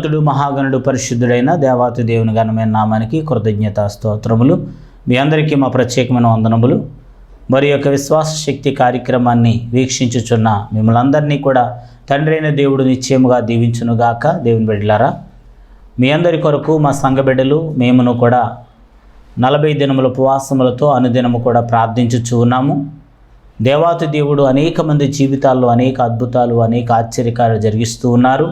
మహోన్నతుడు మహాగణుడు పరిశుద్ధుడైన దేవాతి దేవుని ఘనమైన నామానికి కృతజ్ఞత స్తోత్రములు. మీ అందరికీ మా ప్రత్యేకమైన వందనములు. మరి యొక్క విశ్వాస శక్తి కార్యక్రమాన్ని వీక్షించుచున్న మిమ్మల్ని అందరినీ కూడా తండ్రి అయిన దేవుడు నిశ్చయముగా దీవించునుగాక దేవుని బిడ్డలారా మీ అందరి కొరకు మా సంఘ బిడ్డలు మేమును కూడా నలభై దినముల ఉపవాసములతో అనుదినము కూడా ప్రార్థించుచు ఉన్నాము. దేవాతి దేవుడు అనేక మంది జీవితాల్లో అనేక అద్భుతాలు అనేక ఆశ్చర్యకాలు జరిగిస్తూ ఉన్నారు.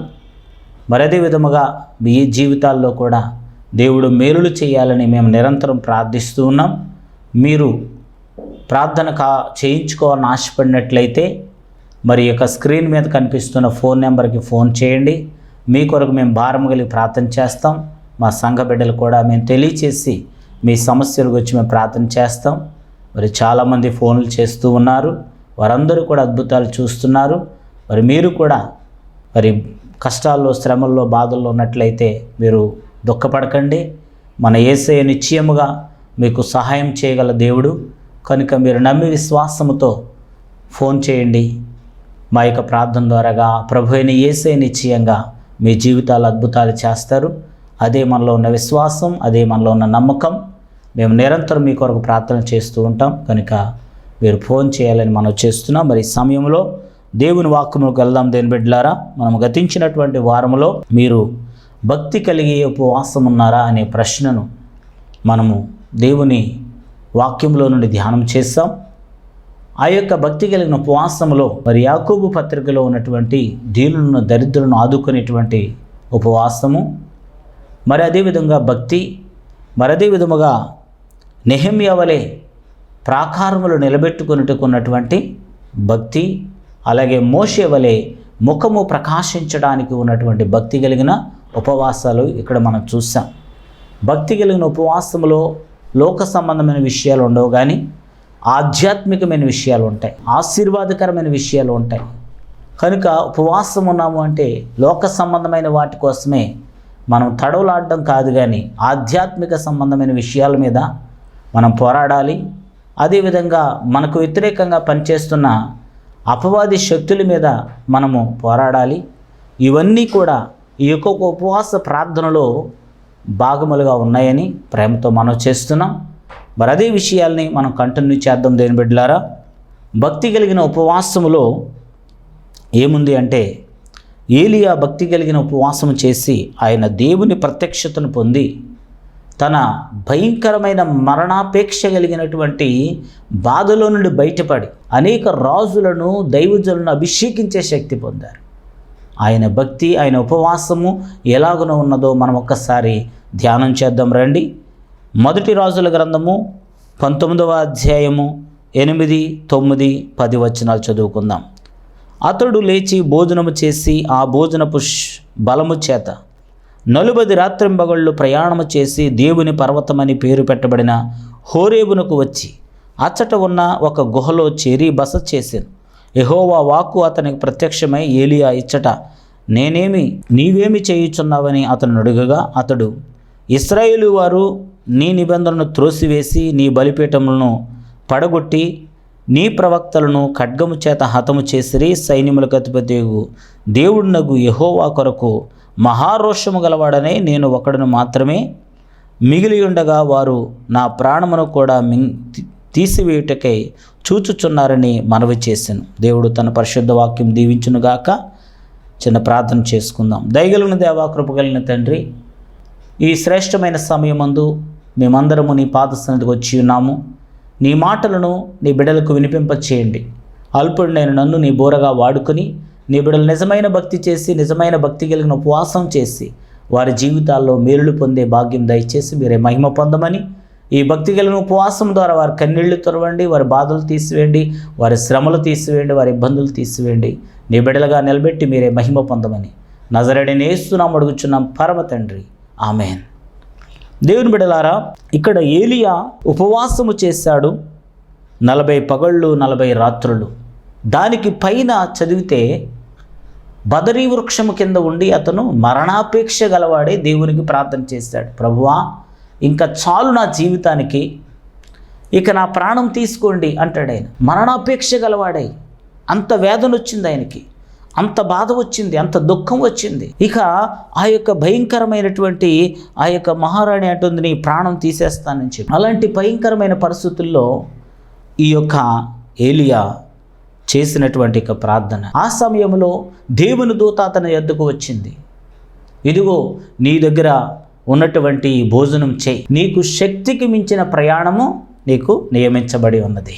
మరి అదే విధముగా మీ జీవితాల్లో కూడా దేవుడు మేలులు చేయాలని మేము నిరంతరం ప్రార్థిస్తూ ఉన్నాం. మీరు ప్రార్థన కా చేయించుకోవాలని ఆశపడినట్లయితే మరి యొక్క స్క్రీన్ మీద కనిపిస్తున్న ఫోన్ నెంబర్కి ఫోన్ చేయండి. మీ కొరకు మేము భారం కలిగి ప్రార్థన చేస్తాం. మా సంఘ బిడ్డలు కూడా మేము తెలియచేసి మీ సమస్యల గురించి మేము ప్రార్థన చేస్తాం. మరి చాలామంది ఫోన్లు చేస్తూ ఉన్నారు. వారందరూ కూడా అద్భుతాలు చూస్తున్నారు. మరి మీరు కూడా మరి కష్టాల్లో శ్రమల్లో బాధల్లో ఉన్నట్లయితే మీరు దుఃఖపడకండి. మన ఏసయ నిశ్చయముగా మీకు సహాయం చేయగల దేవుడు. కనుక మీరు నమ్మి విశ్వాసముతో ఫోన్ చేయండి. మా యొక్క ప్రార్థన ద్వారాగా ప్రభు అయిన ఏసే నిశ్చయంగా మీ జీవితాలు అద్భుతాలు చేస్తారు. అదే మనలో ఉన్న విశ్వాసం అదే మనలో ఉన్న నమ్మకం. మేము నిరంతరం మీ కొరకు ప్రార్థన చేస్తూ ఉంటాం. కనుక మీరు ఫోన్ చేయాలని మనం చేస్తున్నాం. మరి ఈ సమయంలో దేవుని వాక్యములకు వెళ్దాం దేని బిడ్డలారా మనం గతించినటువంటి వారములో మీరు భక్తి కలిగి ఉపవాసం ఉన్నారా అనే ప్రశ్నను మనము దేవుని వాక్యంలో నుండి ధ్యానం చేస్తాం. ఆ యొక్క భక్తి కలిగిన ఉపవాసంలో మరి యాకోబు పత్రికలో ఉన్నటువంటి దీనులను దరిద్రులను ఆదుకునేటువంటి ఉపవాసము మరి అదేవిధంగా భక్తి మరి అదే విధముగా ప్రాకారములు నిలబెట్టుకున్నట్టుకున్నటువంటి భక్తి అలాగే మోషే వలె ముఖము ప్రకాశించడానికి ఉన్నటువంటి భక్తి కలిగిన ఉపవాసాలు ఇక్కడ మనం చూసాం. భక్తి కలిగిన ఉపవాసములో లోక సంబంధమైన విషయాలు ఉండవు కానీ ఆధ్యాత్మికమైన విషయాలు ఉంటాయి ఆశీర్వాదకరమైన విషయాలు ఉంటాయి. కనుక ఉపవాసం ఉన్నాము అంటే లోక సంబంధమైన వాటి కోసమే మనం తడవలాడడం కాదు కానీ ఆధ్యాత్మిక సంబంధమైన విషయాల మీద మనం పోరాడాలి. అదేవిధంగా మనకు వ్యతిరేకంగా పనిచేస్తున్న అపవాది శక్తుల మీద మనము పోరాడాలి. ఇవన్నీ కూడా ఈ యొక్క ఉపవాస ప్రార్థనలో భాగములుగా ఉన్నాయని ప్రేమతో మనం చేస్తున్నాం. మరి అదే విషయాల్ని మనం కంటిన్యూ చేద్దాం దేని బిడ్డలారా. భక్తి కలిగిన ఉపవాసములో ఏముంది అంటే ఏలియా భక్తి కలిగిన ఉపవాసం చేసి ఆయన దేవుని ప్రత్యక్షతను పొంది తన భయంకరమైన మరణాపేక్ష కలిగినటువంటి బాధలో నుండి బయటపడి అనేక రాజులను దైవజులను అభిషేకించే శక్తి పొందారు. ఆయన భక్తి ఆయన ఉపవాసము ఎలాగున ఉన్నదో మనం ఒక్కసారి ధ్యానం చేద్దాం రండి. మొదటి రాజుల గ్రంథము పంతొమ్మిదవ అధ్యాయము ఎనిమిది తొమ్మిది పది వచనాలు చదువుకుందాం. అతడు లేచి భోజనము చేసి ఆ భోజనపు బలము చేత నలుబది రాత్రింబగళ్ళు ప్రయాణము చేసి దేవుని పర్వతమని పేరు పెట్టబడిన హోరేబునకు వచ్చి అచ్చట ఉన్న ఒక గుహలో చేరి బస చేశాను ఎహోవా వాక్కు అతనికి ప్రత్యక్షమై ఏలియా ఇచ్చట నేనేమి నీవేమి చేయుచున్నావని అతను అడుగగా అతడు ఇస్రాయేలు వారు నీ నిబంధనను త్రోసివేసి నీ బలిపీఠములను పడగొట్టి నీ ప్రవక్తలను ఖడ్గము చేత హతము చేసిరి సైన్యములకు అధిపతి దేవుడునగు యహోవా కొరకు మహారోషము గలవాడనే నేను ఒకడను మాత్రమే. మిగిలి ఉండగా వారు నా ప్రాణమును కూడా మింగ్ తీసివేయుటకై చూచుచున్నారని మనవి చేశాను దేవుడు తన పరిశుద్ధ వాక్యం దీవించునుగాక చిన్న ప్రార్థన చేసుకుందాం. దయగలిగిన దేవా కృపగలిగిన తండ్రి ఈ శ్రేష్టమైన సమయమందు మేమందరము నీ పాద సన్నిధికి వచ్చి ఉన్నాము. నీ మాటలను నీ బిడ్డలకు వినిపింపచేయండి. అల్పుడు అల్పుడినైన నన్ను నీ బోరగా వాడుకొని నీ బిడ్డలు నిజమైన భక్తి చేసి నిజమైన భక్తి కలిగిన ఉపవాసం చేసి వారి జీవితాల్లో మేలులు పొందే భాగ్యం దయచేసి మీరే మహిమ పొందమని ఈ భక్తి కలిగిన ఉపవాసం ద్వారా వారి కన్నీళ్ళు తొరవండి వారి బాధలు తీసివేయండి వారి శ్రమలు తీసివేయండి వారి ఇబ్బందులు తీసివేయండి. నీ బిడ్డలుగా నిలబెట్టి మీరే మహిమ పొందమని. నజరడిని వేస్తున్నాం అడుగుచున్నాం పరమ తండ్రి. ఆమెన్. దేవుని బిడలారా ఇక్కడ ఏలియా ఉపవాసము చేశాడు నలభై పగళ్ళు నలభై రాత్రులు. దానికి పైన చదివితే బదరీ వృక్షము కింద ఉండి అతను మరణాపేక్ష గలవాడే దేవునికి ప్రార్థన చేశాడు. ప్రభువా ఇంకా చాలు నా జీవితానికి. ఇక నా ప్రాణం తీసుకోండి అంటాడు ఆయన. మరణాపేక్ష గలవాడై అంత వేదన వచ్చింది ఆయనకి. అంత బాధ వచ్చింది అంత దుఃఖం వచ్చింది. ఇక ఆ యొక్క భయంకరమైనటువంటి ఆ యొక్క మహారాణి అంటుంది నీ ప్రాణం తీసేస్తానని చెప్పి. అలాంటి భయంకరమైన పరిస్థితుల్లో ఈ యొక్క ఏలియా చేసినటువంటి ఒక ప్రార్థన. ఆ సమయంలో దేవుని దూత అతని ఎద్దుకు వచ్చింది. ఇదిగో నీ దగ్గర ఉన్నటువంటి భోజనం చేయి. నీకు శక్తికి మించిన ప్రయాణము నీకు నియమించబడి ఉన్నది.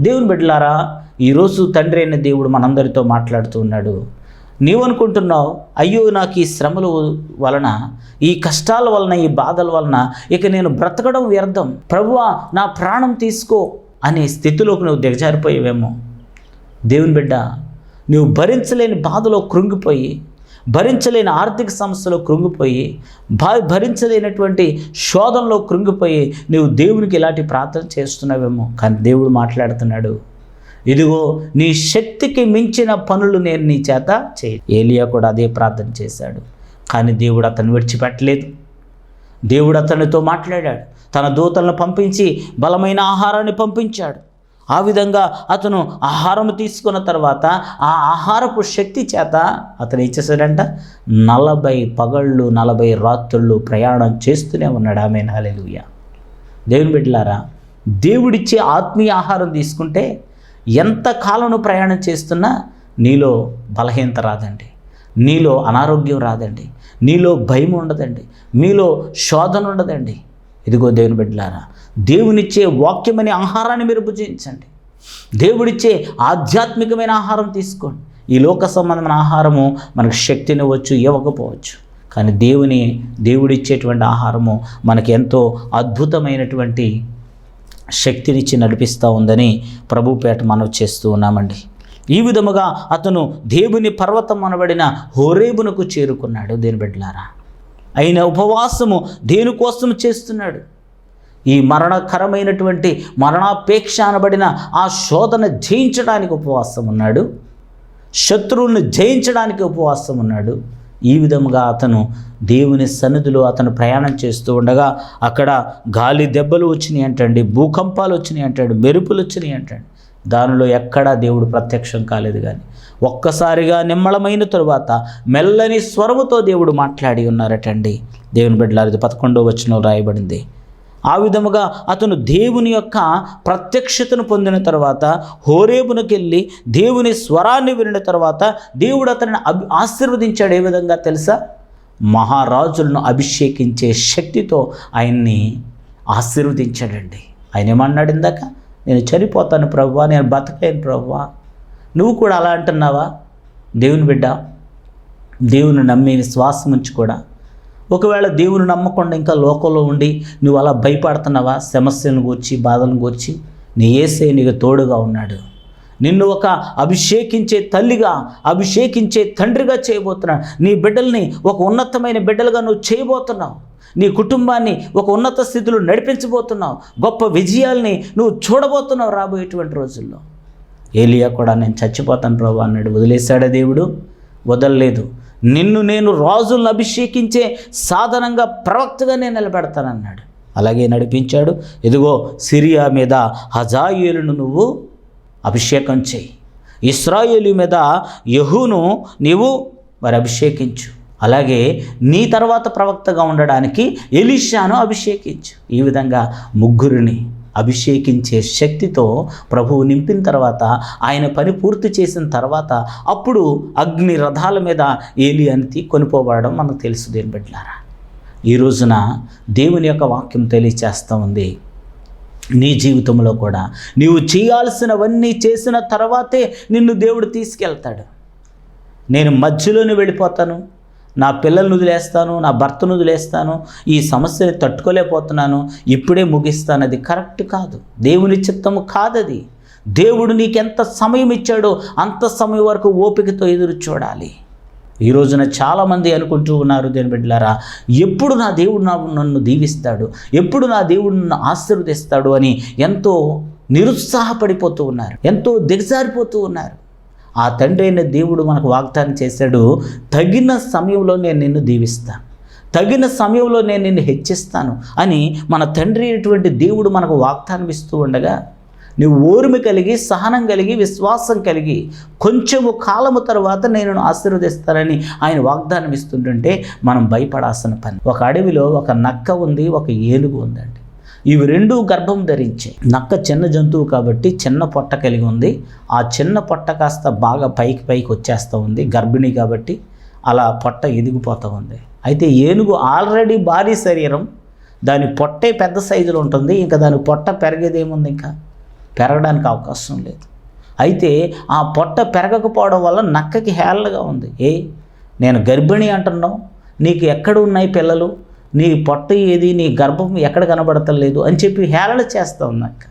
దేవుని బిడ్డలారా ఈరోజు తండ్రి అయిన దేవుడు మనందరితో మాట్లాడుతూ ఉన్నాడు. నీవు అనుకుంటున్నావు అయ్యో నాకు ఈ శ్రమల వలన ఈ కష్టాల వలన ఈ బాధల వలన ఇక నేను బ్రతకడం వ్యర్థం. ప్రభువా నా ప్రాణం తీసుకో అనే స్థితిలోకి నువ్వు దిగజారిపోయావేమో. దేవుని బిడ్డ నువ్వు భరించలేని బాధలో కృంగిపోయి భరించలేని ఆర్థిక సమస్యలో కృంగిపోయి భ భరించలేనటువంటి శోధనలో కృంగిపోయి నువ్వు దేవునికి ఇలాంటి ప్రార్థన చేస్తున్నావేమో. కానీ దేవుడు మాట్లాడుతున్నాడు ఇదిగో నీ శక్తికి మించిన పనులు నేను నీ చేత చేయ ఏలియా కూడా అదే ప్రార్థన చేశాడు. కానీ దేవుడు అతను విడిచిపెట్టలేదు. దేవుడు అతనితో మాట్లాడాడు. తన దూతలను పంపించి బలమైన ఆహారాన్ని పంపించాడు. ఆ విధంగా అతను ఆహారం తీసుకున్న తర్వాత ఆ ఆహారపు శక్తి చేత అతను ఏం చేశాడంట? నలభై పగళ్ళు నలభై రాత్రుళ్ళు ప్రయాణం చేస్తూనే ఉన్నాడు. ఆమె హాలెలుయ దేవుని బిడ్డలారా దేవుడిచ్చే ఆత్మీయ ఆహారం తీసుకుంటే ఎంత కాలం ప్రయాణం చేస్తున్నా నీలో బలహీనత రాదండి. నీలో అనారోగ్యం రాదండి. నీలో భయం ఉండదండి. మీలో శోధన ఉండదండి. ఇదిగో దేవుని బిడ్డలారా దేవునిచ్చే వాక్యమనే ఆహారాన్ని మీరు భుజించండి. దేవుడిచ్చే ఆధ్యాత్మికమైన ఆహారం తీసుకోండి. ఈ లోక సంబంధమైన ఆహారము మనకు శక్తినివ్వచ్చు ఇవ్వకపోవచ్చు. కానీ దేవుని దేవుడిచ్చేటువంటి ఆహారము మనకి ఎంతో అద్భుతమైనటువంటి శక్తినిచ్చి నడిపిస్తూ ఉందని ప్రభుపేట మనవి చేస్తూ ఉన్నామండి. ఈ విధముగా అతను దేవుని పర్వతం అనబడిన హోరేబునకు చేరుకున్నాడు దేని బిడ్డలారా. అయిన ఉపవాసము దేనికోసం చేస్తున్నాడు? ఈ మరణకరమైనటువంటి మరణాపేక్ష అనబడిన ఆ శోధన జయించడానికి ఉపవాసం ఉన్నాడు. శత్రువులను జయించడానికి ఉపవాసం ఉన్నాడు. ఈ విధముగా అతను దేవుని సన్నిధిలో అతను ప్రయాణం చేస్తూ ఉండగా అక్కడ గాలి దెబ్బలు వచ్చినాయి అంటండి భూకంపాలు వచ్చినాయి అంటాడు మెరుపులు వచ్చినాయి అంటాడు. దానిలో ఎక్కడా దేవుడు ప్రత్యక్షం కాలేదు కానీ ఒక్కసారిగా నిమ్మళమైన తరువాత మెల్లని స్వరముతో దేవుడు మాట్లాడి ఉన్నారటండి. దేవుని బిడ్డలారిది పదకొండో వచనం రాయబడింది. ఆ విధముగా అతను దేవుని యొక్క ప్రత్యక్షతను పొందిన తర్వాత హోరేబునకు వెళ్ళి దేవుని స్వరాన్ని వినిన తర్వాత దేవుడు అతనిని అభి ఆశీర్వదించాడు. ఏ విధంగా తెలుసా? మహారాజులను అభిషేకించే శక్తితో ఆయన్ని ఆశీర్వదించాడండి. ఆయన ఏమన్నాడు ఇందాక? నేను చనిపోతాను ప్రభువా నేను బతకలేను ప్రభువా నువ్వు కూడా అలా అంటున్నావా? దేవుని బిడ్డ దేవుని నమ్మి విశ్వాసం ఉంచి కూడా. ఒకవేళ దేవుని నమ్మకుండా ఇంకా లోకంలో ఉండి నువ్వు అలా భయపడుతున్నావా? సమస్యలను గూర్చి బాధలను గూర్చి నీ ఏసే నీకు తోడుగా ఉన్నాడు. నిన్ను ఒక అభిషేకించే తల్లిగా అభిషేకించే తండ్రిగా చేయబోతున్నాడు. నీ బిడ్డల్ని ఒక ఉన్నతమైన బిడ్డలుగా నువ్వు చేయబోతున్నావు. నీ కుటుంబాన్ని ఒక ఉన్నత స్థితిలో నడిపించబోతున్నావు. గొప్ప విజయాల్ని నువ్వు చూడబోతున్నావు రాబోయేటువంటి రోజుల్లో. ఏలియా కూడా నేను చచ్చిపోతాను ప్రభు అన్నాడు. వదిలేశాడా దేవుడు? వదలలేదు. నిన్ను నేను రాజులను అభిషేకించే సాధనంగా ప్రవక్తగా నేను నిలబెడతానన్నాడు. అలాగే నడిపించాడు. ఇదిగో సిరియా మీద హజాయేలును నువ్వు అభిషేకం చేయి. ఇస్రాయేలు మీద యహూను నీవు మరి అభిషేకించు. అలాగే నీ తర్వాత ప్రవక్తగా ఉండడానికి ఎలీషాను అభిషేకించు. ఈ విధంగా ముగ్గురిని అభిషేకించే శక్తితో ప్రభువు నింపిన తర్వాత ఆయన పని పూర్తి చేసిన తర్వాత అప్పుడు అగ్ని రథాల మీద ఏలియన్తి కొనిపోబడడం మనకు తెలుసు దేని బిడ్డలారా. ఈ రోజున దేవుని యొక్క వాక్యం తెలియచేస్తూ ఉంది. నీ జీవితంలో కూడా నీవు చేయాల్సినవన్నీ చేసిన తర్వాతే నిన్ను దేవుడు తీసుకెళ్తాడు. నేను మధ్యలోనే వెళ్ళిపోతాను. నా పిల్లల్ని వదిలేస్తాను నా భర్తను వదిలేస్తాను ఈ సమస్యని తట్టుకోలేకపోతున్నాను ఇప్పుడే ముగిస్తాను అది కరెక్ట్ కాదు. దేవుని చిత్తము కాదది. దేవుడు నీకెంత సమయం ఇచ్చాడో అంత సమయం వరకు ఓపికతో ఎదురు చూడాలి. ఈ రోజున చాలామంది అనుకుంటూ ఉన్నారు దేని బిడ్డలారా ఎప్పుడు నా దేవుడు నా నన్ను దీవిస్తాడు? ఎప్పుడు నా దేవుడు నన్ను ఆశీర్వదిస్తాడు అని ఎంతో నిరుత్సాహపడిపోతూ ఉన్నారు ఎంతో దిగజారిపోతూ ఉన్నారు. ఆ తండ్రి అయిన దేవుడు మనకు వాగ్దానం చేశాడు తగిన సమయంలో నేను నిన్ను దీవిస్తాను. తగిన సమయంలో నేను నిన్ను హెచ్చిస్తాను అని మన తండ్రి అయినటువంటి దేవుడు మనకు వాగ్దానం ఇస్తూ ఉండగా నువ్వు ఓర్మి కలిగి సహనం కలిగి విశ్వాసం కలిగి కొంచెము కాలము తర్వాత నేను ఆశీర్వదిస్తానని ఆయన వాగ్దానం ఇస్తుంటుంటే మనం భయపడాల్సిన పని. ఒక అడవిలో ఒక నక్క ఉంది ఒక ఏనుగు ఉందండి. ఇవి రెండు గర్భం ధరించాయి నక్క చిన్న జంతువు కాబట్టి చిన్న పొట్ట కలిగి ఉంది. ఆ చిన్న పొట్ట కాస్త బాగా పైకి పైకి వచ్చేస్తూ ఉంది. గర్భిణి కాబట్టి అలా పొట్ట ఎదిగిపోతూ ఉంది. అయితే ఏనుగు ఆల్రెడీ భారీ శరీరం. దాని పొట్టే పెద్ద సైజులో ఉంటుంది. ఇంకా దాని పొట్ట పెరిగేదేముంది ఇంకా? పెరగడానికి అవకాశం లేదు. అయితే ఆ పొట్ట పెరగకపోవడం వల్ల నక్కకి హేళగా ఉంది. ఏ నేను గర్భిణి అంటున్నావు? నీకు ఎక్కడ ఉన్నాయి పిల్లలు? నీ పొట్ట ఏది నీ గర్భం ఎక్కడ కనబడతలేదు అని చెప్పి హేళన చేస్తా ఉంది నక్క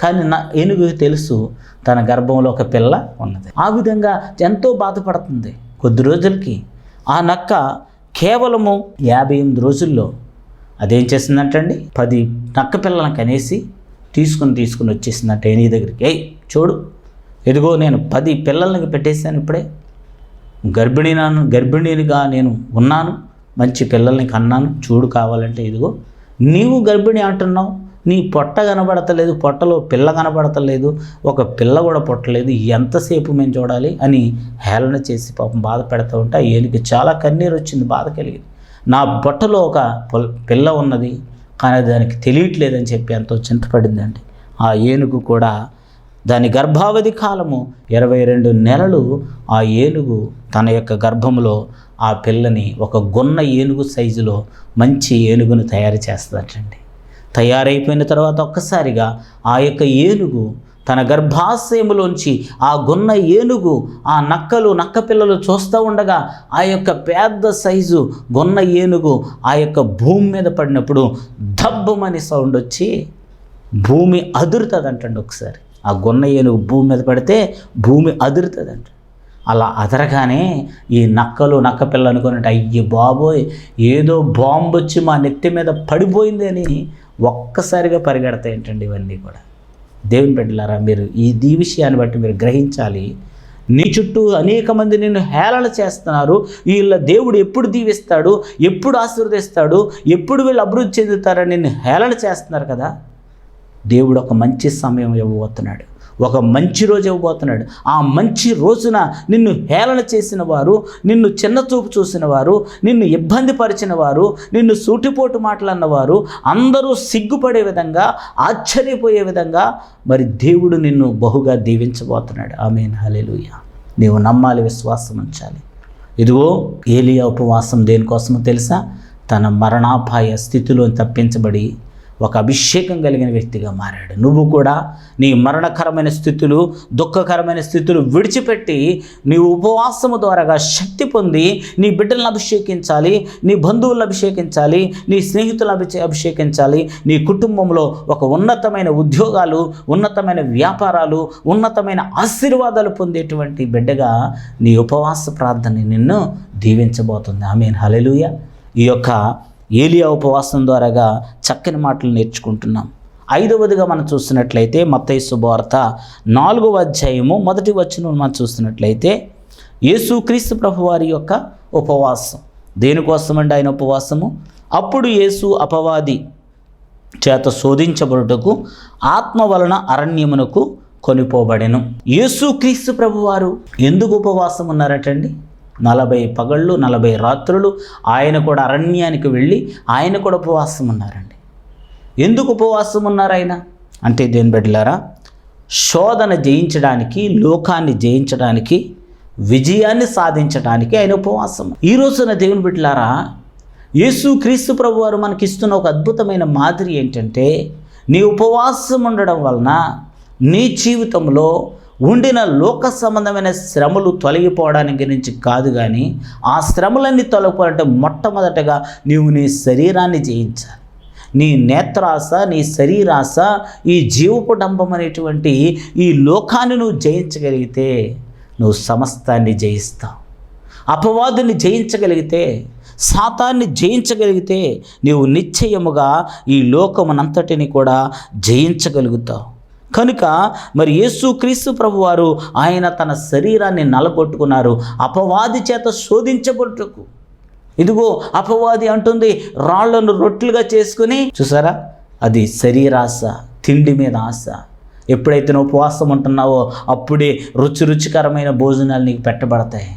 కానీ నా ఏనుగు తెలుసు తన గర్భంలో ఒక పిల్ల ఉన్నది. ఆ విధంగా ఎంతో బాధపడుతుంది. కొద్ది రోజులకి ఆ నక్క కేవలము యాభై ఎనిమిది రోజుల్లో అదేం చేసిందంటండి? పది నక్క పిల్లలను కనేసి తీసుకుని తీసుకుని వచ్చేసిందంట ఏనీ దగ్గరికి. ఏయ్ చూడు. ఎదుగో నేను పది పిల్లలకి పెట్టేశాను ఇప్పుడే. గర్భిణీనాను గర్భిణీనిగా గర్భిణినిగా నేను ఉన్నాను. మంచి పిల్లల్ని కన్నాను చూడు కావాలంటే ఇదిగో. నీవు గర్భిణి అంటున్నావు నీ పొట్ట కనబడతలేదు పొట్టలో పిల్ల కనబడతలేదు ఒక పిల్ల కూడా పుట్టలేదు ఎంతసేపు మేము చూడాలి అని హేళన చేసి పాపం బాధ పెడతా ఉంటే ఆ ఏలికి చాలా కన్నీరు వచ్చింది బాధ కలిగింది. నా బొట్టలో ఒక పొల్- పిల్ల ఉన్నది కానీ దానికి తెలియట్లేదని చెప్పి ఎంతో చింతపడిందండి. ఆ ఏనుగు కూడా దాని గర్భావధి కాలము ఇరవై రెండు నెలలు. ఆ ఏనుగు తన యొక్క గర్భంలో ఆ పిల్లని ఒక గున్న ఏనుగు సైజులో మంచి ఏనుగును తయారు చేస్తుందటండి. తయారైపోయిన తర్వాత ఒక్కసారిగా ఆ యొక్క ఏనుగు తన గర్భాశయములోంచి ఆ గున్న ఏనుగు ఆ నక్కలు నక్క పిల్లలు చూస్తూ ఉండగా ఆ యొక్క పెద్ద సైజు గున్న ఏనుగు ఆ యొక్క భూమి మీద పడినప్పుడు దబ్బమని సౌండ్ వచ్చి భూమి అదురుతుంది అంటండి ఒకసారి. ఆ గున్న ఏనుగు భూమి మీద పడితే భూమి అదురుతుందంట. అలా అదరగానే ఈ నక్కలు నక్క పిల్ల అనుకున్నట్టు అయ్యి బాబోయ్ ఏదో బాంబు వచ్చి మా నెత్తి మీద పడిపోయింది అని ఒక్కసారిగా పరిగెడతాయంటండి ఇవన్నీ కూడా. దేవుని బిడ్డలారా మీరు ఈ ఈ విషయాన్ని బట్టి మీరు గ్రహించాలి. నీ చుట్టూ అనేక మంది నిన్ను హేళన చేస్తున్నారు. వీళ్ళ దేవుడు ఎప్పుడు దీవిస్తాడు? ఎప్పుడు ఆశీర్వదిస్తాడు? ఎప్పుడు వీళ్ళు అభివృద్ధి చెందుతారని నిన్ను హేళన చేస్తున్నారు కదా. దేవుడు ఒక మంచి సమయం ఇవ్వబోతున్నాడు. ఒక మంచి రోజు ఇవ్వబోతున్నాడు. ఆ మంచి రోజున నిన్ను హేళన చేసిన వారు నిన్ను చిన్న చూపు చూసిన వారు నిన్ను ఇబ్బంది పరిచిన వారు నిన్ను సూటిపోటు మాటలన్నవారు అందరూ సిగ్గుపడే విధంగా ఆశ్చర్యపోయే విధంగా మరి దేవుడు నిన్ను బహుగా దీవించబోతున్నాడు. ఆమెన్. హల్లెలూయ. నీవు నమ్మాలి విశ్వాసం ఉంచాలి. ఇదిగో ఏలియా ఉపవాసం దేనికోసమో తెలుసా? తన మరణాపాయ స్థితిలో తప్పించబడి ఒక అభిషేకం కలిగిన వ్యక్తిగా మారాడు. నువ్వు కూడా నీ మరణకరమైన స్థితులు దుఃఖకరమైన స్థితులు విడిచిపెట్టి నీ ఉపవాసము ద్వారాగా శక్తి పొంది నీ బిడ్డలను అభిషేకించాలి నీ బంధువులను అభిషేకించాలి నీ స్నేహితులను అభిషే అభిషేకించాలి. నీ కుటుంబంలో ఒక ఉన్నతమైన ఉద్యోగాలు ఉన్నతమైన వ్యాపారాలు ఉన్నతమైన ఆశీర్వాదాలు పొందేటువంటి బిడ్డగా నీ ఉపవాస ప్రార్థన నిన్ను దీవించబోతుంది. ఆమె హలెలుయ ఈ యొక్క ఏలియా ఉపవాసం ద్వారాగా చక్కని మాటలు నేర్చుకుంటున్నాం. ఐదవదిగా మనం చూస్తున్నట్లయితే మత్తయి శుభవార్త నాలుగవ అధ్యాయము మొదటి వచనం మనం చూస్తున్నట్లయితే యేసుక్రీస్తు ప్రభు వారి యొక్క ఉపవాసం. దేనికోసమండి ఆయన ఉపవాసము? అప్పుడు యేసు అపవాది చేత శోధించబడుటకు ఆత్మ వలన అరణ్యమునకు కొనిపోబడెను. యేసుక్రీస్తు ప్రభువారు ఎందుకు ఉపవాసం ఉన్నారటండి? నలభై పగళ్ళు నలభై రాత్రులు ఆయన కూడా అరణ్యానికి వెళ్ళి ఆయన కూడా ఉపవాసం ఉన్నారండి. ఎందుకు ఉపవాసం ఉన్నారు ఆయన? అంటే దేని బిడ్డలారా శోధన జయించడానికి లోకాన్ని జయించడానికి విజయాన్ని సాధించడానికి ఆయన ఉపవాసం. ఈ రోజున దేవుని బిడ్డలారా యేసు క్రీస్తు ప్రభు వారు మనకిస్తున్న ఒక అద్భుతమైన మాదిరి ఏంటంటే నీ ఉపవాసం ఉండడం వలన నీ జీవితంలో ఉండిన లోక సంబంధమైన శ్రమలు తొలగిపోవడానికి గురించి కాదు కానీ ఆ శ్రమలన్నీ తొలగిపోవాలంటే మొట్టమొదటగా నీవు నీ శరీరాన్ని జయించాలి. నీ నేత్రాస నీ శరీరాస ఈ జీవపు అనేటువంటి ఈ లోకాన్ని నువ్వు జయించగలిగితే నువ్వు సమస్తాన్ని జయిస్తావు. అపవాదుని జయించగలిగితే సాతాన్ని జయించగలిగితే నీవు నిశ్చయముగా ఈ లోకమునంతటిని కూడా జయించగలుగుతావు. కనుక మరి యేసు క్రీస్తు ప్రభువారు ఆయన తన శరీరాన్ని నలగొట్టుకున్నారు. అపవాది చేత శోధించబడుటకు. ఇదిగో అపవాది అంటుంది రాళ్ళను రొట్టెలుగా చేసుకుని చూసారా? అది శరీరాశ తిండి మీద ఆశ. ఎప్పుడైతే నువ్వు ఉపవాసం ఉంటున్నావో అప్పుడే రుచి రుచికరమైన భోజనాలు నీకు పెట్టబడతాయి.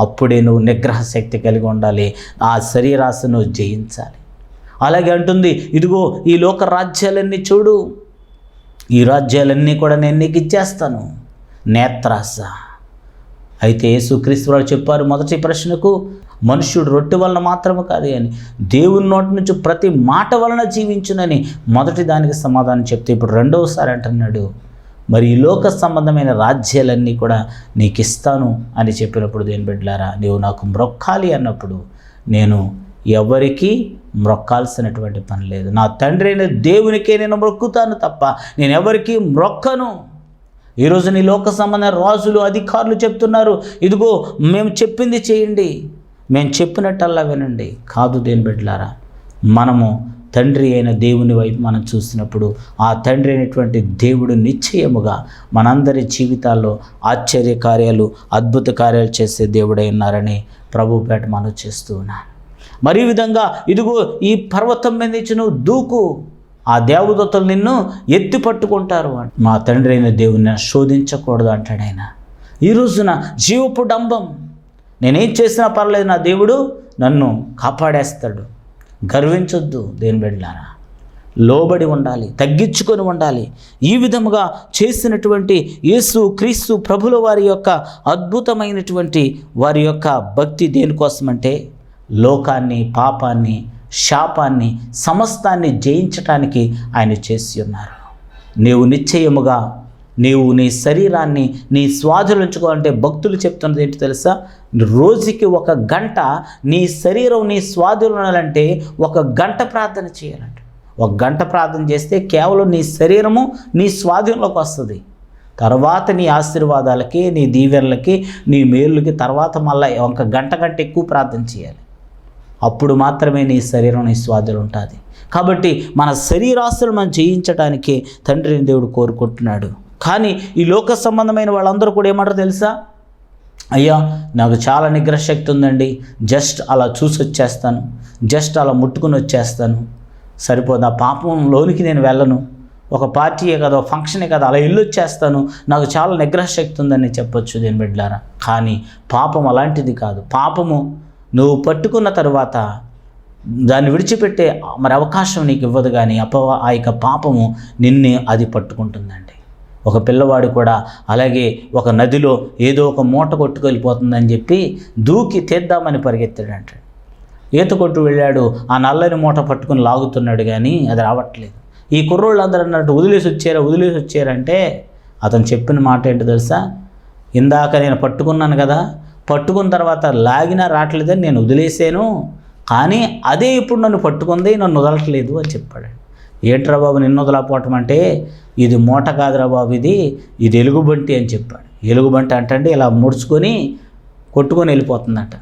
అప్పుడే నువ్వు నిగ్రహ శక్తి కలిగి ఉండాలి. ఆ శరీరాశను జయించాలి. అలాగే అంటుంది ఇదిగో ఈ లోక రాజ్యాలన్నీ చూడు. ఈ రాజ్యాలన్నీ కూడా నేను నీకు ఇచ్చేస్తాను. నేత్రాస. అయితే యేసుక్రీస్తు వారు చెప్పారు మొదటి ప్రశ్నకు మనుష్యుడు రొట్టె వలన మాత్రమే కాదు అని దేవుని నోటి నుంచి ప్రతి మాట వలన జీవించునని మొదటి దానికి సమాధానం చెప్తే ఇప్పుడు రెండవసారి అంటున్నాడు. మరి ఈ లోక సంబంధమైన రాజ్యాలన్నీ కూడా నీకు ఇస్తాను అని చెప్పినప్పుడు దేని బిడ్డలారా నీవు నాకు మ్రొక్కాలి అన్నప్పుడు నేను ఎవరికి మ్రొక్కాల్సినటువంటి పని లేదు. నా తండ్రి అయిన దేవునికే నేను మొక్కుతాను తప్ప నేను ఎవరికి మ్రొక్కను. ఈరోజు నీ లోక సంబంధ రాజులు అధికారులు చెప్తున్నారు ఇదిగో మేము చెప్పింది చేయండి. మేము చెప్పినట్టల్లా వినండి. కాదు దేని బిడ్డలారా మనము తండ్రి అయిన దేవుని వైపు మనం చూసినప్పుడు ఆ తండ్రి అయినటువంటి దేవుడు నిశ్చయముగా మనందరి జీవితాల్లో ఆశ్చర్య కార్యాలు అద్భుత కార్యాలు చేసే దేవుడై ఉన్నారని ప్రభుపేట మనం చేస్తూ ఉన్నాను. మరి ఈ విధంగా ఇదిగో ఈ పర్వతం మీద ఇచ్చిన దూకు ఆ దేవదత్తలు నిన్ను ఎత్తి పట్టుకుంటారు అంట. మా తండ్రి అయిన దేవుని శోధించకూడదు అంటాడు ఆయన. ఈ రోజున జీవపు డంబం నేనేం చేసినా పర్లేదు నా దేవుడు నన్ను కాపాడేస్తాడు. గర్వించొద్దు దేని బిడ్డలారా. లోబడి ఉండాలి తగ్గించుకొని ఉండాలి. ఈ విధముగా చేసినటువంటి యేసు క్రీస్తు ప్రభుల వారి యొక్క అద్భుతమైనటువంటి వారి యొక్క భక్తి దేనికోసమంటే లోకాన్ని పాపాన్ని శాపాన్ని సమస్తాన్ని జయించటానికి ఆయన చేసి ఉన్నారు. నీవు నిశ్చయముగా నీవు నీ శరీరాన్ని నీ స్వాధులించుకోవాలంటే భక్తులు చెప్తున్నది ఏంటి తెలుసా? రోజుకి ఒక గంట నీ శరీరం నీ స్వాధులంటే ఒక గంట ప్రార్థన చేయాలంట. ఒక గంట ప్రార్థన చేస్తే కేవలం నీ శరీరము నీ స్వాధీనంలోకి వస్తుంది. తర్వాత నీ ఆశీర్వాదాలకి నీ దీవెనలకి నీ మేలుకి తర్వాత మళ్ళీ ఒక గంట కంటే ఎక్కువ ప్రార్థన చేయాలి. అప్పుడు మాత్రమే నీ శరీరం నీ స్వాధులు ఉంటుంది. కాబట్టి మన శరీరాస్తులు మనం చేయించడానికి తండ్రిని దేవుడు కోరుకుంటున్నాడు. కానీ ఈ లోక సంబంధమైన వాళ్ళందరూ కూడా ఏమంటారు తెలుసా? అయ్యా నాకు చాలా నిగ్రహశక్తి ఉందండి. జస్ట్ అలా చూసి వచ్చేస్తాను. జస్ట్ అలా ముట్టుకుని వచ్చేస్తాను. సరిపోదు? ఆ పాపంలోనికి నేను వెళ్ళను. ఒక పార్టీయే కదా ఒక ఫంక్షనే కదా అలా ఇల్లు వచ్చేస్తాను. నాకు చాలా నిగ్రహశక్తి ఉందని చెప్పొచ్చు దీని బిడ్డారా కానీ పాపం అలాంటిది కాదు. పాపము నువ్వు పట్టుకున్న తర్వాత దాన్ని విడిచిపెట్టే మరి అవకాశం నీకు ఇవ్వదు కానీ అపవ ఆ యొక్క పాపము నిన్నే అది పట్టుకుంటుందండి. ఒక పిల్లవాడు కూడా అలాగే ఒక నదిలో ఏదో ఒక మూట కొట్టుకెళ్ళిపోతుందని చెప్పి దూకి తీద్దామని పరిగెత్తాడంట. ఈత కొట్టు వెళ్ళాడు ఆ నల్లని మూట పట్టుకుని లాగుతున్నాడు కానీ అది రావట్లేదు. ఈ కుర్రోళ్ళందరూ అన్నట్టు వదిలేసి వచ్చారా వదిలేసి వచ్చారంటే అతను చెప్పిన మాట ఏంటో తెలుసా? ఇందాక నేను పట్టుకున్నాను కదా పట్టుకున్న తర్వాత లాగినా రావట్లేదని నేను వదిలేసాను కానీ అదే ఇప్పుడు నన్ను పట్టుకుంది నన్ను వదలట్లేదు అని చెప్పాడు. ఏంట్రా బాబు నిన్ను వదలపోవటం అంటే ఇది మూట కాదురా బాబు ఇది ఇది ఎలుగుబంటి అని చెప్పాడు. ఎలుగుబంటి అంటే ఇలా ముడుచుకొని కొట్టుకొని వెళ్ళిపోతుందట.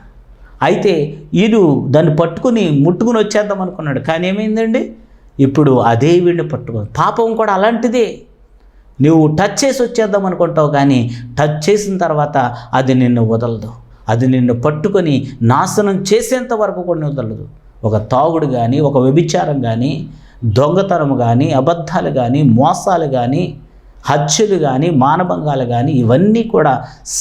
అయితే వీడు దాన్ని పట్టుకుని ముట్టుకుని వచ్చేద్దాం అనుకున్నాడు కానీ ఏమైందండి? ఇప్పుడు అదే వీడిని పట్టుకుంది పాపం కూడా అలాంటిదే. నువ్వు టచ్ చేసి వచ్చేద్దాం అనుకుంటావు కానీ టచ్ చేసిన తర్వాత అది నిన్ను వదలదు. అది నిన్ను పట్టుకొని నాశనం చేసేంత వరకు కూడా వదలదు. ఒక తాగుడు కానీ ఒక వ్యభిచారం కానీ దొంగతనం కానీ అబద్ధాలు కానీ మోసాలు కానీ హత్యలు కానీ మానభంగాలు కానీ ఇవన్నీ కూడా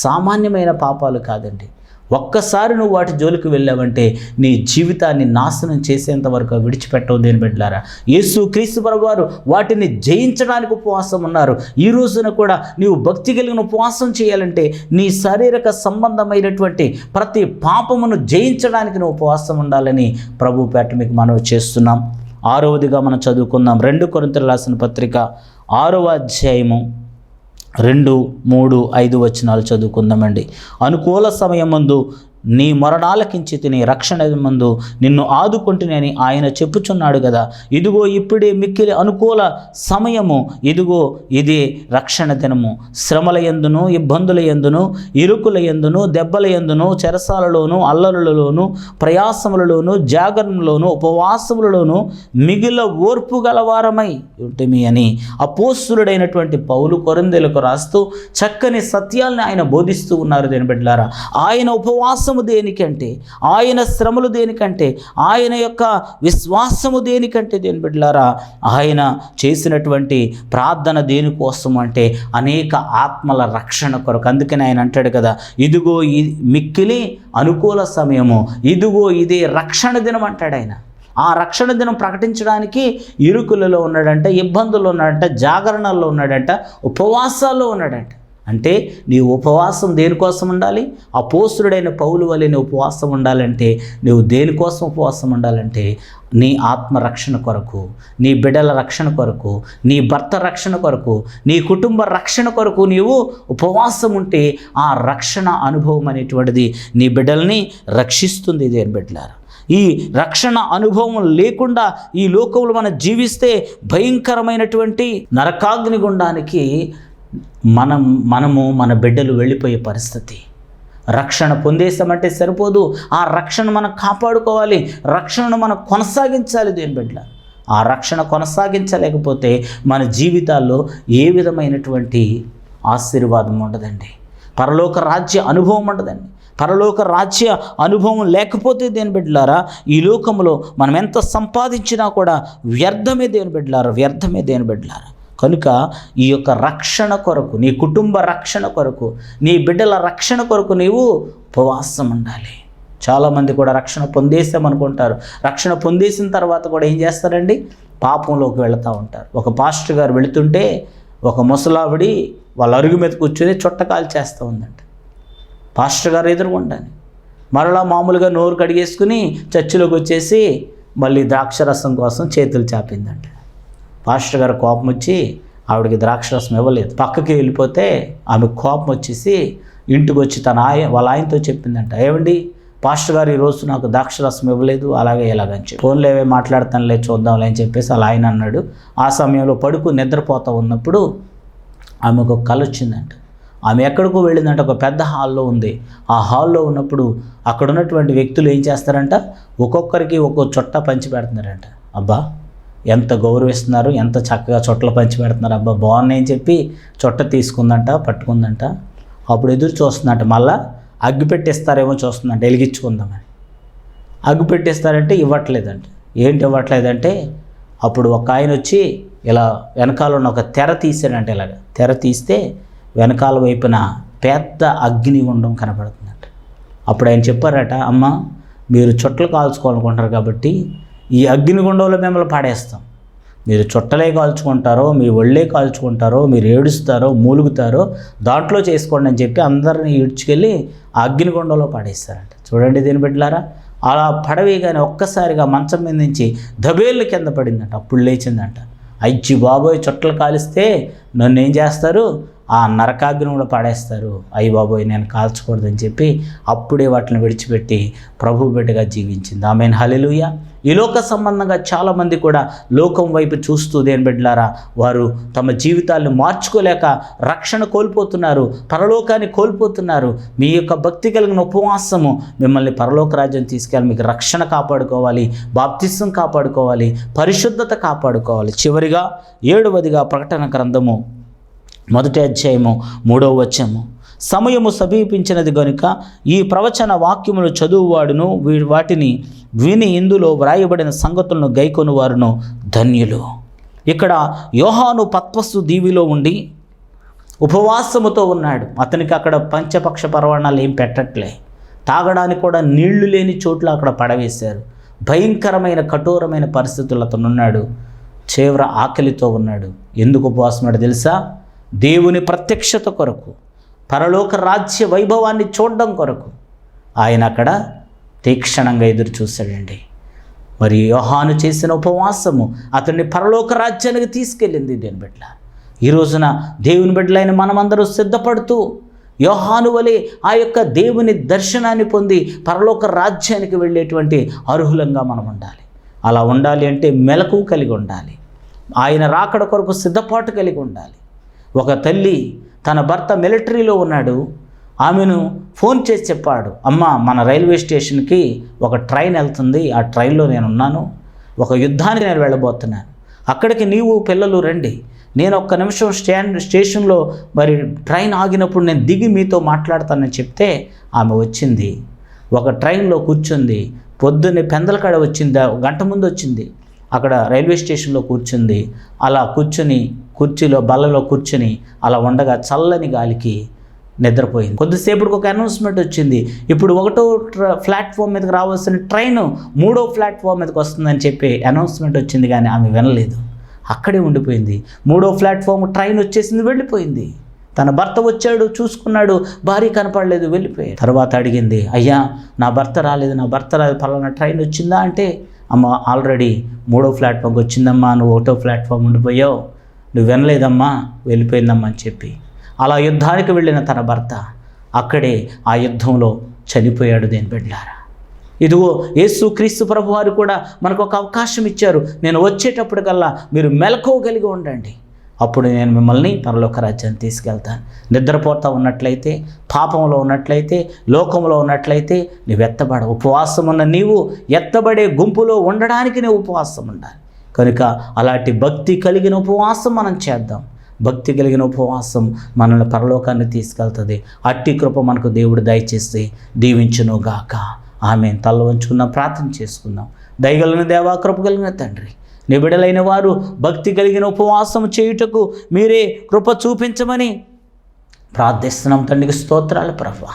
సామాన్యమైన పాపాలు కాదండి. ఒక్కసారి నువ్వు వాటి జోలికి వెళ్ళావంటే నీ జీవితాన్ని నాశనం చేసేంత వరకు విడిచిపెట్టవు దేని బిడ్డలారా. యేసు క్రీస్తు ప్రభు వారు వాటిని జయించడానికి ఉపవాసం ఉన్నారు. ఈ రోజున కూడా నీవు భక్తి కలిగిన ఉపవాసం చేయాలంటే నీ శారీరక సంబంధమైనటువంటి ప్రతి పాపమును జయించడానికి నువ్వు ఉపవాసం ఉండాలని ప్రభు పేట మీకు మనవి చేస్తున్నాం. ఆరవదిగా మనం చదువుకుందాం. రెండు కొరింతలు రాసిన పత్రిక ఆరవ అధ్యాయము రెండు మూడు ఐదు వచనాలు చదువుకుందామండి. అనుకూల సమయమందు నీ మరణాలకించి తిని రక్షణ మందు నిన్ను ఆదుకుంటునని ఆయన చెప్పుచున్నాడు కదా. ఇదిగో ఇప్పుడే మిక్కిలి అనుకూల సమయము. ఇదిగో ఇది రక్షణ దినము. శ్రమల ఎందును ఇబ్బందుల ఎందును ఇరుకుల ఎందును దెబ్బల ఎందును చెరసాలలోను అల్లరులలోను ప్రయాసములలోను జాగరణలోను ఉపవాసములలోను మిగిల ఓర్పు గలవారమై ఉంటిమి అని అపోస్తుడైనటువంటి పౌలు కొరందెలకు రాస్తూ చక్కని సత్యాలను ఆయన బోధిస్తూ ఉన్నారు దేని బిడ్డలారా. ఆయన ఉపవాసం విశ్వాసము దేనికంటే? ఆయన శ్రమలు దేనికంటే? ఆయన యొక్క విశ్వాసము దేనికంటే దేని బిడ్డలారా? ఆయన చేసినటువంటి ప్రార్థన దేనికోసం అంటే అనేక ఆత్మల రక్షణ కొరకు. అందుకని ఆయన అంటాడు కదా ఇదిగో ఈ మిక్కిలి అనుకూల సమయము ఇదిగో ఇదే రక్షణ దినం అంటాడు ఆయన. ఆ రక్షణ దినం ప్రకటించడానికి ఇరుకులలో ఉన్నాడంట ఇబ్బందుల్లో ఉన్నాడంట జాగరణల్లో ఉన్నాడంట ఉపవాసాల్లో ఉన్నాడంట. అంటే నీ ఉపవాసం దేనికోసం ఉండాలి? అపోసురుడైన పౌలు వలె నీ ఉపవాసం ఉండాలంటే నువ్వు దేనికోసం ఉపవాసం ఉండాలంటే నీ ఆత్మ రక్షణ కొరకు నీ బిడ్డల రక్షణ కొరకు నీ భర్త రక్షణ కొరకు నీ కుటుంబ రక్షణ కొరకు నీవు ఉపవాసం ఉంటే ఆ రక్షణ అనుభవం అనేటువంటిది నీ బిడ్డల్ని రక్షిస్తుంది దేని బిడ్డలారు. ఈ రక్షణ అనుభవం లేకుండా ఈ లోకంలో మనం జీవిస్తే భయంకరమైనటువంటి నరకాగ్ని గుండానికి మనం మనము మన బిడ్డలు వెళ్ళిపోయే పరిస్థితి. రక్షణ పొందేసామంటే సరిపోదు. ఆ రక్షణ మనం కాపాడుకోవాలి. రక్షణను మనం కొనసాగించాలి దేని బిడ్డ. ఆ రక్షణ కొనసాగించలేకపోతే మన జీవితాల్లో ఏ విధమైనటువంటి ఆశీర్వాదం ఉండదండి. పరలోక రాజ్య అనుభవం ఉండదండి. పరలోక రాజ్య అనుభవం లేకపోతే దేని బిడ్డలారా ఈ లోకంలో మనం ఎంత సంపాదించినా కూడా వ్యర్థమే దేని బిడ్డలారా వ్యర్థమే దేని బిడ్డలారా. కనుక ఈ యొక్క రక్షణ కొరకు నీ కుటుంబ రక్షణ కొరకు నీ బిడ్డల రక్షణ కొరకు నీవు ఉపవాసం ఉండాలి. చాలామంది కూడా రక్షణ పొందేసామనుకుంటారు రక్షణ పొందేసిన తర్వాత కూడా ఏం చేస్తారండి? పాపంలోకి వెళుతూ ఉంటారు. ఒక పాస్టర్ గారు వెళుతుంటే ఒక ముసలావిడి వాళ్ళ అరుగు మీద కూర్చొని చుట్టకాలు చేస్తూ ఉందంట. పాస్టర్ గారు ఎదురుగుండాలి మరలా మామూలుగా నోరు కడిగేసుకుని చర్చిలోకి వచ్చేసి మళ్ళీ ద్రాక్షరసం కోసం చేతులు చాపిందంట. పాస్టర్ గారు కోపం వచ్చి ఆవిడకి ద్రాక్షరసం ఇవ్వలేదు. పక్కకి వెళ్ళిపోతే ఆమె కోపం వచ్చేసి ఇంటికి వచ్చి తన ఆయ వాళ్ళ ఆయనతో చెప్పిందంట. ఏమండి పాస్టర్ గారు ఈరోజు నాకు ద్రాక్షరసం ఇవ్వలేదు అలాగే ఇలాగని చెప్పి. ఫోన్లో ఏవే మాట్లాడతానులే చూద్దాంలే అని చెప్పేసి అలా ఆయన అన్నాడు. ఆ సమయంలో పడుకు నిద్రపోతూ ఉన్నప్పుడు ఆమెకు ఒక కళ వచ్చిందంట. ఆమె ఎక్కడికో వెళ్ళిందంటే ఒక పెద్ద హాల్లో ఉంది. ఆ హాల్లో ఉన్నప్పుడు అక్కడ ఉన్నటువంటి వ్యక్తులు ఏం చేస్తారంట? ఒక్కొక్కరికి ఒక్కో చుట్ట పంచి పెడుతున్నారంట. అబ్బా! ఎంత గౌరవిస్తున్నారు ఎంత చక్కగా చుట్టలు పంచి పెడుతున్నారు అబ్బా బాగున్నాయని చెప్పి చుట్ట తీసుకుందంట పట్టుకుందంట. అప్పుడు ఎదురు చూస్తుందంట మళ్ళా అగ్గి పెట్టేస్తారేమో చూస్తుందంట వెలిగించుకుందామని అగ్గి పెట్టేస్తారంటే ఇవ్వట్లేదంట. ఏంటి ఇవ్వట్లేదంటే అప్పుడు ఒక ఆయన వచ్చి ఇలా వెనకాల ఉన్న ఒక తెర తీసాడంట ఇలాగ. తెర తీస్తే వెనకాల వైపున పెద్ద అగ్ని గుండం కనపడుతుందంట అప్పుడు ఆయన చెప్పారట అమ్మ మీరు చుట్టలు కాల్చుకోవాలనుకుంటారు కాబట్టి ఈ అగ్నిగుండంలో మిమ్మల్ని పాడేస్తాం. మీరు చుట్టలే కాల్చుకుంటారో మీ ఒళ్ళే కాల్చుకుంటారో మీరు ఏడుస్తారో మూలుగుతారో దాంట్లో చేసుకోండి అని చెప్పి అందరిని ఈడ్చుకెళ్ళి ఆ అగ్నిగుండంలో పాడేస్తారంట. చూడండి దీని బిడ్డలారా అలా కానీ ఒక్కసారిగా మంచం మీద నుంచి దబేళ్ళు కింద పడిందంట. అప్పుడు లేచిందంట. అయ్యి బాబోయ్ చుట్టలు కాలిస్తే నన్ను ఏం చేస్తారు? ఆ నరకాగ్నిలో పాడేస్తారు. అయ్యి బాబోయ్ నేను కాల్చకూడదని చెప్పి అప్పుడే వాటిని విడిచిపెట్టి ప్రభు బిడ్డగా జీవించింది. ఆమె హలెలుయ ఈ లోక సంబంధంగా చాలామంది కూడా లోకం వైపు చూస్తూ దేని బిడ్డలారా వారు తమ జీవితాలను మార్చుకోలేక రక్షణ కోల్పోతున్నారు పరలోకాన్ని కోల్పోతున్నారు. మీ యొక్క భక్తి కలిగిన ఉపవాసము మిమ్మల్ని పరలోక రాజ్యం తీసుకెళ్ళి మీకు రక్షణ కాపాడుకోవాలి బాప్తిస్వం కాపాడుకోవాలి పరిశుద్ధత కాపాడుకోవాలి. చివరిగా ఏడవదిగా ప్రకటన గ్రంథము మొదటి అధ్యాయము మూడవ వచ్చము సమయము సమీపించినది గనుక ఈ ప్రవచన వాక్యములు చదువువాడును వీ- వాటిని విని ఇందులో వ్రాయబడిన సంగతులను గైకొని వారును ధన్యులు. ఇక్కడ యోహాను పత్వస్సు దీవిలో ఉండి ఉపవాసముతో ఉన్నాడు. అతనికి అక్కడ పంచపక్ష పర్వణాలు ఏం పెట్టట్లే. తాగడానికి కూడా నీళ్ళు లేని చోట్ల అక్కడ పడవేశారు. భయంకరమైన కఠోరమైన పరిస్థితులు అతను ఉన్నాడు తీవ్ర ఆకలితో ఉన్నాడు. ఎందుకు ఉపవాసం తెలుసా? దేవుని ప్రత్యక్షత కొరకు పరలోక రాజ్య వైభవాన్ని చూడడం కొరకు ఆయన అక్కడ తీక్షణంగా ఎదురు చూశాడండి. మరి యోహాను చేసిన ఉపవాసము అతన్ని పరలోక రాజ్యానికి తీసుకెళ్ళింది దేని బిడ్డ. ఈ రోజున దేవుని బిడ్డలైన మనమందరూ సిద్ధపడుతూ యోహాను వలె ఆ యొక్క దేవుని దర్శనాన్ని పొంది పరలోక రాజ్యానికి వెళ్ళేటువంటి అర్హులంగా మనం ఉండాలి. అలా ఉండాలి అంటే మెలకు కలిగి ఉండాలి. ఆయన రాకడ కొరకు సిద్ధపాటు కలిగి ఉండాలి. ఒక తల్లి తన భర్త మిలిటరీలో ఉన్నాడు. ఆమెను ఫోన్ చేసి చెప్పాడు అమ్మ మన రైల్వే స్టేషన్కి ఒక ట్రైన్ వెళ్తుంది ఆ ట్రైన్లో నేను ఉన్నాను ఒక యుద్ధానికి నేను వెళ్ళబోతున్నాను. అక్కడికి నీవు పిల్లలు రండి. నేను ఒక్క నిమిషం స్టాండ్ స్టేషన్లో మరి ట్రైన్ ఆగినప్పుడు నేను దిగి మీతో మాట్లాడతానని చెప్తే ఆమె వచ్చింది. ఒక ట్రైన్లో కూర్చుంది. పొద్దున్నే పెందలకాడ వచ్చింది గంట ముందు వచ్చింది. అక్కడ రైల్వే స్టేషన్లో కూర్చుంది. అలా కూర్చుని కుర్చీలో బల్లలో కూర్చుని అలా ఉండగా చల్లని గాలికి నిద్రపోయింది. కొద్దిసేపటికి ఒక అనౌన్స్మెంట్ వచ్చింది. ఇప్పుడు ఒకటో ప్లాట్ఫామ్ మీదకి రావాల్సిన ట్రైన్ మూడో ప్లాట్ఫామ్ మీదకి వస్తుందని చెప్పి అనౌన్స్మెంట్ వచ్చింది కానీ ఆమె వినలేదు. అక్కడే ఉండిపోయింది. మూడో ప్లాట్ఫామ్ ట్రైన్ వచ్చేసింది వెళ్ళిపోయింది. తన భర్త వచ్చాడు చూసుకున్నాడు భార్య కనపడలేదు వెళ్ళిపోయాడు. తర్వాత అడిగింది అయ్యా నా భర్త రాలేదు నా భర్త రాలేదు పలానా ట్రైన్ వచ్చిందా? అంటే అమ్మ ఆల్రెడీ మూడో ప్లాట్ఫామ్కి వచ్చిందమ్మా నువ్వు ఒకటో ప్లాట్ఫామ్ ఉండిపోయావు. నువ్వు వినలేదమ్మా వెళ్ళిపోయిందమ్మా అని చెప్పి. అలా యుద్ధానికి వెళ్ళిన తన భర్త అక్కడే ఆ యుద్ధంలో చనిపోయాడు దేని బిడ్డారా. ఇదిగో యేసు క్రీస్తు ప్రభు వారు కూడా మనకు ఒక అవకాశం ఇచ్చారు. నేను వచ్చేటప్పటికల్లా మీరు మెలకువగలిగి ఉండండి. అప్పుడు నేను మిమ్మల్ని పరలోక రాజ్యాన్ని తీసుకెళ్తాను. నిద్రపోతా ఉన్నట్లయితే పాపంలో ఉన్నట్లయితే లోకంలో ఉన్నట్లయితే నీవు ఎత్తబడ ఉపవాసం ఉన్న నీవు ఎత్తబడే గుంపులో ఉండడానికి నీవు ఉపవాసం ఉండాలి కనుక అలాంటి భక్తి కలిగిన ఉపవాసం మనం చేద్దాం. భక్తి కలిగిన ఉపవాసం మనల్ని పరలోకాన్ని తీసుకెళ్తుంది. అట్టి కృప మనకు దేవుడు దయచేసి దీవించును గాక ఆమె తల్ల వంచుకున్న ప్రార్థన చేసుకుందాం. దయగలిగిన దేవా కృప కలిగిన తండ్రి నిబిడలైన వారు భక్తి కలిగిన ఉపవాసం చేయుటకు మీరే కృప చూపించమని ప్రార్థిస్తున్నాం తండ్రికి స్తోత్రాలు ప్రభ.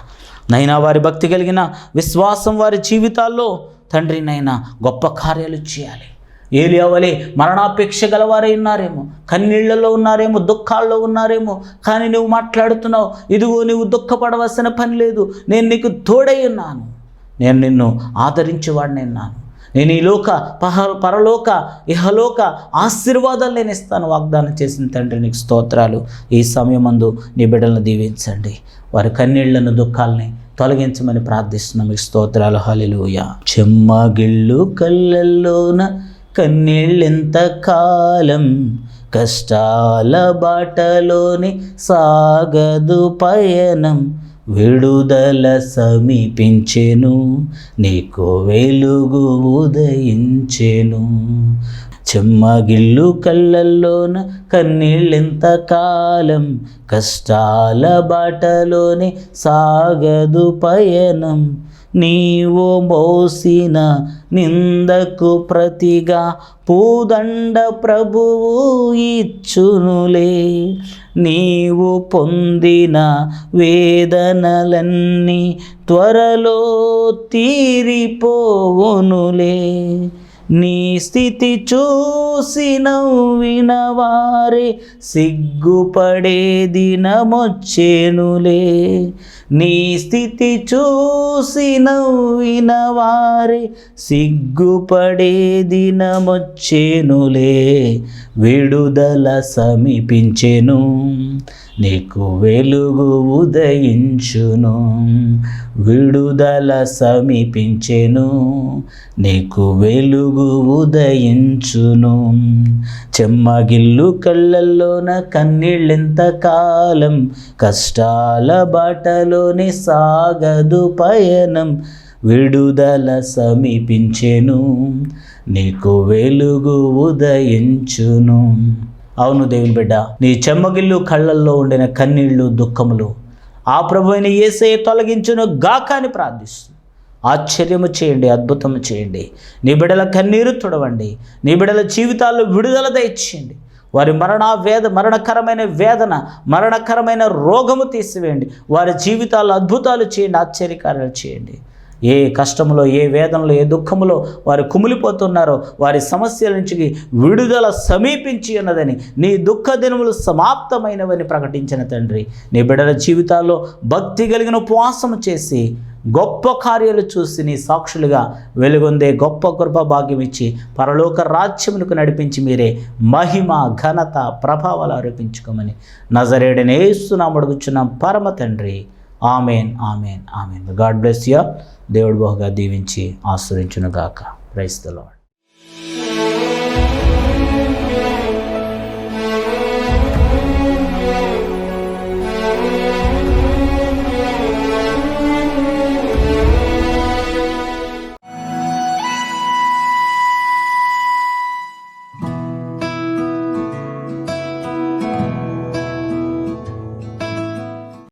నైనా వారి భక్తి కలిగిన విశ్వాసం వారి జీవితాల్లో తండ్రి నైనా గొప్ప కార్యాలు చేయాలి. ఏలియావలే మరణాపేక్ష గలవారై ఉన్నారేమో కన్నీళ్ళలో ఉన్నారేమో దుఃఖాల్లో ఉన్నారేమో కానీ నువ్వు మాట్లాడుతున్నావు ఇదిగో నువ్వు దుఃఖపడవలసిన పని లేదు నేను నీకు తోడై ఉన్నాను. నేను నిన్ను ఆదరించేవాడిని ఉన్నాను. నేను ఈ లోక పహ పరలోక ఇహలోక ఆశీర్వాదాలు నేను ఇస్తాను. వాగ్దానం చేసిన తండ్రి నీకు స్తోత్రాలు. ఈ సమయమందు నీ బిడ్డలను దీవించండి. వారి కన్నీళ్ళను దుఃఖాలని తొలగించమని ప్రార్థిస్తున్నాం. మీకు స్తోత్రాలు. హలిలుయ చెమ్మగిళ్ళు కళ్ళల్లోన కన్నీళ్ళెంత కాలం? కష్టాల బాటలోని సాగదు పయనం. విడుదల సమీపించెను నీకు వెలుగు ఉదయించెను. చెమ్మగిల్లు కళ్ళల్లోన కన్నీళ్ళెంత కాలం? కష్టాల బాటలోని సాగదు పయనం. నీవు మోసిన నిందకు ప్రతిగా పూదండ ప్రభువు ఇచ్చునులే. నీవు పొందిన వేదనలన్నీ త్వరలో తీరిపోవునులే. నీ స్థితి చూసి నవ్విన వారే సిగ్గుపడే దినమొచ్చేనులే. నీ స్థితి చూసి నవ్విన వారే సిగ్గుపడే దినమొచ్చేనులే. విడుదల సమీపించెను నీకు వెలుగు ఉదయించును. విడుదల సమీపించెను నీకు వెలుగు ఉదయించును. చెమ్మగిల్లు కళ్ళల్లోన కన్నీళ్ళెంత కాలం కష్టాల నీలోని సాగదు పయనం. విడుదల సమీపించెను. నీకు వెలుగు ఉదయించును. అవును దేవుని బిడ్డ నీ చెమ్మగిల్లు కళ్ళల్లో ఉండిన కన్నీళ్ళు దుఃఖములు ఆ ప్రభుని ఏసే తొలగించును గాక అని ప్రార్థిస్తుంది ఆశ్చర్యము చేయండి అద్భుతము చేయండి. నీ బిడల కన్నీరు తుడవండి. నీ బిడల జీవితాల్లో విడుదల దయచేయండి. వారి మరణ వేద మరణకరమైన వేదన మరణకరమైన రోగము తీసివేయండి. వారి జీవితాల్లో అద్భుతాలు చేయండి ఆశ్చర్యకార్యాలు చేయండి. ఏ కష్టంలో ఏ వేదనలో ఏ దుఃఖములో వారు కుమిలిపోతున్నారో వారి సమస్యల నుంచి విడుదల సమీపించి ఉన్నదని నీ దుఃఖ దినములు సమాప్తమైనవని ప్రకటించిన తండ్రి. నీ బిడ్డల జీవితాల్లో భక్తి కలిగిన ఉపవాసం చేసి గొప్ప కార్యాలు చూసి నీ సాక్షులుగా వెలుగొందే గొప్ప కృప భాగ్యం ఇచ్చి పరలోక రాజ్యములకు నడిపించి మీరే మహిమ ఘనత ప్రభావాలు ఆరోపించుకోమని నజరేడనేస్తున్నాం అడుగుచున్నాం పరమ తండ్రి. Amen amen amen. God bless you. దేవుడు బహుగా దీవించి ఆశ్రయించునుగాక. గాక